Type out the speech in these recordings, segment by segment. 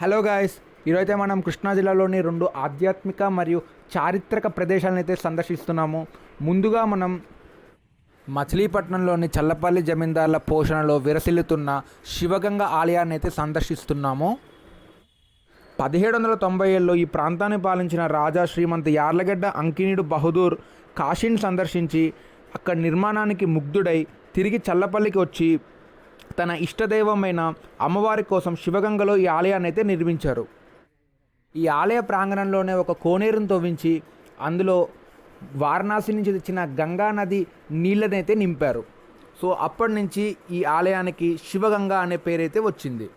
Hello guys ఈరోజైతే మనం కృష్ణా జిల్లాలోని రెండు ఆధ్యాత్మిక మరియు చారిత్రక ప్రదేశాలను అయితే సందర్శిస్తున్నాము. ముందుగా మనం మచిలీపట్నంలోని చల్లపల్లి జమీందార్ల పోషణలో విరసిల్లుతున్న శివగంగ ఆలయాన్ని అయితే సందర్శిస్తున్నాము. పదిహేడు వందల తొంభై ఏళ్ళలో ఈ ప్రాంతాన్ని పాలించిన రాజా శ్రీమంత్ యార్లగడ్డ అంకినీడు బహదూర్ కాశీని సందర్శించి అక్కడ నిర్మాణానికి ముగ్ధుడై తిరిగి చల్లపల్లికి వచ్చి తన ఇష్టదైవమైన అమ్మవారి కోసం శివగంగలో ఈ ఆలయాన్ని అయితే నిర్మించారు. ఈ ఆలయ ప్రాంగణంలోనే ఒక కోనేరును తవ్వించి అందులో వారణాసి నుంచి తెచ్చిన గంగా నది నీళ్ళనైతే నింపారు. సో అప్పటి నుంచి ఈ ఆలయానికి శివగంగ అనే పేరైతే వచ్చింది.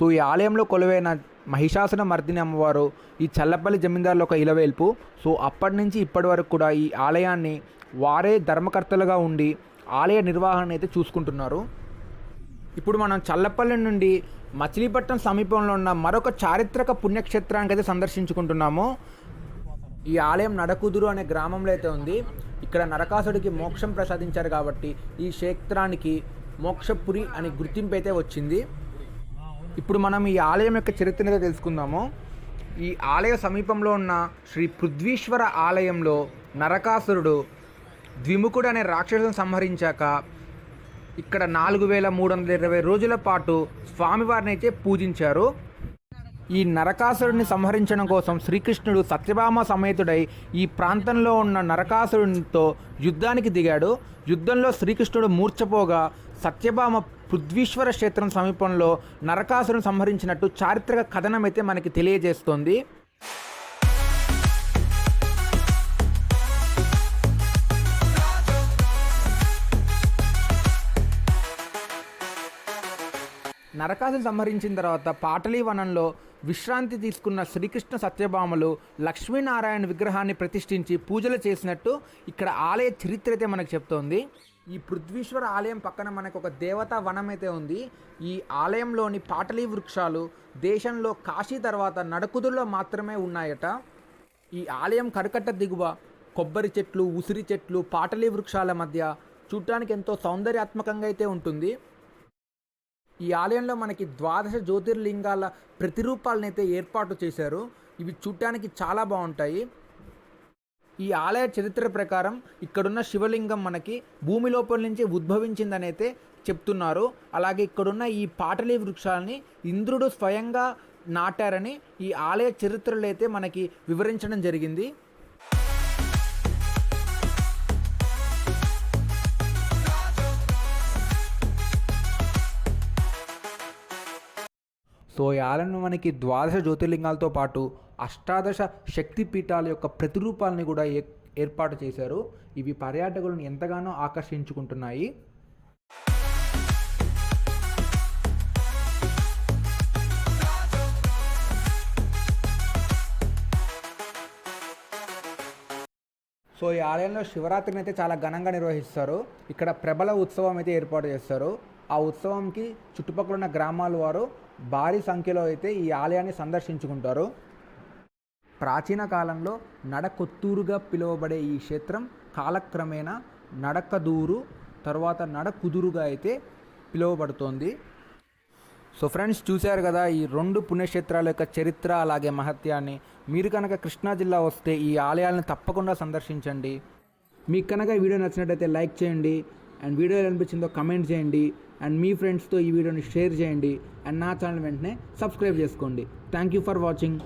సో ఈ ఆలయంలో కొలువైన మహిషాసున మర్దిని అమ్మవారు ఈ చల్లపల్లి జమీందారుల ఒక ఇలవేల్పు. సో అప్పటి నుంచి ఇప్పటి వరకు కూడా ఈ ఆలయాన్ని వారే ధర్మకర్తలుగా ఉండి ఆలయ నిర్వహణ అయితే చూసుకుంటున్నారు. ఇప్పుడు మనం చల్లపల్లి నుండి మచిలీపట్నం సమీపంలో ఉన్న మరొక చారిత్రక పుణ్యక్షేత్రానికి అయితే సందర్శించుకుంటున్నాము. ఈ ఆలయం నడకుదురు అనే గ్రామంలో అయితే ఉంది. ఇక్కడ నరకాసుడికి మోక్షం ప్రసాదించారు కాబట్టి ఈ క్షేత్రానికి మోక్షపురి అనే గుర్తింపు అయితే వచ్చింది. ఇప్పుడు మనం ఈ ఆలయం యొక్క చరిత్రను తెలుసుకుందాము. ఈ ఆలయ సమీపంలో ఉన్న శ్రీ పృథ్వీశ్వర ఆలయంలో నరకాసురుడు ద్విముఖుడు అనే రాక్షసును సంహరించాక ఇక్కడ నాలుగు వేల మూడు వందల ఇరవై రోజుల పాటు స్వామివారిని అయితే పూజించారు. ఈ నరకాసురుడిని సంహరించడం కోసం శ్రీకృష్ణుడు సత్యభామ సమేతుడై ఈ ప్రాంతంలో ఉన్న నరకాసురునితో యుద్ధానికి దిగాడు. యుద్ధంలో శ్రీకృష్ణుడు మూర్చపోగా సత్యభామ పృథ్వీశ్వర క్షేత్రం సమీపంలో నరకాసురుని సంహరించినట్టు చారిత్రక కథనం అయితే మనకి తెలియజేస్తోంది. నరకాసుని సంహరించిన తర్వాత పాటలీ వనంలో విశ్రాంతి తీసుకున్న శ్రీకృష్ణ సత్యభామలు లక్ష్మీనారాయణ విగ్రహాన్ని ప్రతిష్ఠించి పూజలు చేసినట్టు ఇక్కడ ఆలయ చరిత్ర అయితే మనకు చెప్తోంది. ఈ పృథ్వీశ్వర ఆలయం పక్కన మనకు ఒక దేవతా వనం అయితే ఉంది. ఈ ఆలయంలోని పాటలీ వృక్షాలు దేశంలో కాశీ తర్వాత నడకుదుల్లో మాత్రమే ఉన్నాయట. ఈ ఆలయం కరకట్ట దిగువ కొబ్బరి చెట్లు ఉసిరి చెట్లు పాటలీ వృక్షాల మధ్య చూడటానికి ఎంతో సౌందర్యాత్మకంగా అయితే ఉంటుంది. ఈ ఆలయంలో మనకి ద్వాదశ జ్యోతిర్లింగాల ప్రతిరూపాలనైతే ఏర్పాటు చేశారు. ఇవి చూడటానికి చాలా బాగుంటాయి. ఈ ఆలయ చరిత్ర ప్రకారం ఇక్కడున్న శివలింగం మనకి భూమి లోపల నుంచి ఉద్భవించిందనైతే చెప్తున్నారు. అలాగే ఇక్కడున్న ఈ పాటలీ వృక్షాలని ఇంద్రుడు స్వయంగా నాటారని ఈ ఆలయ చరిత్రలో అయితే మనకి వివరించడం జరిగింది. సో ఈ మనకి ద్వాదశ జ్యోతిర్లింగాలతో పాటు అష్టాదశ శక్తి పీఠాల యొక్క ప్రతిరూపాలని కూడా ఏ- ఏర్పాటు చేశారు. ఇవి పర్యాటకులను ఎంతగానో ఆకర్షించుకుంటున్నాయి. సో ఈ ఆలయంలో శివరాత్రిని అయితే చాలా ఘనంగా నిర్వహిస్తారు. ఇక్కడ ప్రబల ఉత్సవం అయితే ఏర్పాటు చేస్తారు. ఆ ఉత్సవంకి చుట్టుపక్కల ఉన్న గ్రామాల వారు భారీ సంఖ్యలో అయితే ఈ ఆలయాన్ని సందర్శించుకుంటారు. ప్రాచీన కాలంలో నడకొత్తూరుగా పిలువబడే ఈ క్షేత్రం కాలక్రమేణా నడకదూరు తర్వాత నడకుదురుగా అయితే పిలువబడుతోంది. సో ఫ్రెండ్స్ చూశారు కదా ఈ రెండు పుణ్యక్షేత్రాల యొక్క చరిత్ర అలాగే మహత్యాన్ని. మీరు కనుక కృష్ణా జిల్లా వస్తే ఈ ఆలయాలను తప్పకుండా సందర్శించండి. మీకు కనుక వీడియో నచ్చినట్టయితే లైక్ చేయండి. అండ్ వీడియో ఎలా అనిపించిందో కమెంట్ చేయండి. అండ్ మీ ఫ్రెండ్స్తో ఈ వీడియోని షేర్ చేయండి అండ్ నా ఛానల్ వెంటనే సబ్స్క్రైబ్ చేసుకోండి. Thank you for watching